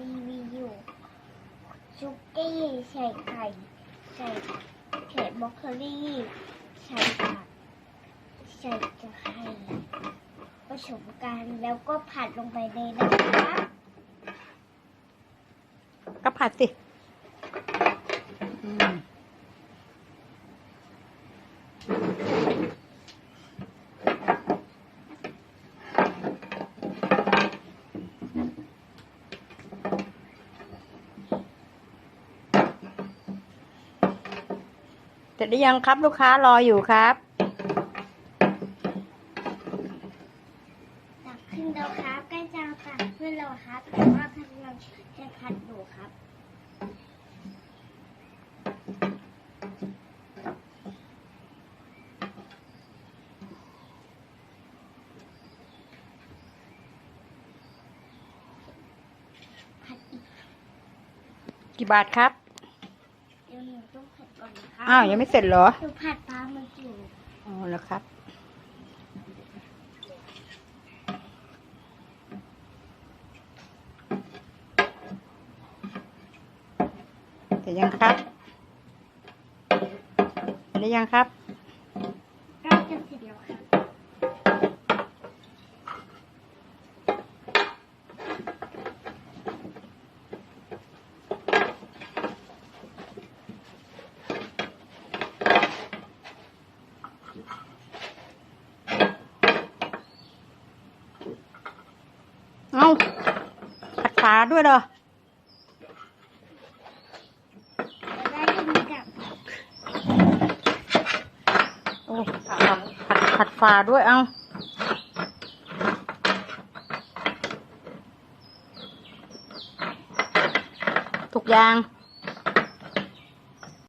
รีวิวซุกี้ใส่ไข่ใส่ใส่บรอกโคลีใส่ผักใส่ตะไคร้ผสมกันแล้วก็ผัดลงไปเลยนะคะ ก็ผัดสิอืม เสร็จหรือยังครับลูกค้ารออยู่ครับตักขึ้นแล้วครับใกล้จะตักขึ้นแล้วครับแต่ว่ากำลังจะผัดอยู่ครับผัดอีกกี่บาทครับ เดี๋ยวหนูต้องผัดก่อ นนะคะอ้าวยังไม่เสร็จเหรอหนูผัดปลาเมื่อกี้อ๋อแล้วครับ เสร็จยังครับเสร็จหรือยังครับ ใกล้จะเสร็จแล้วครั เอาผัดฝาด้วยเหรอแล้วได้ยินกับโอ้ผัดผัดผัดฝาด้วยเอ้าทุกอย่าง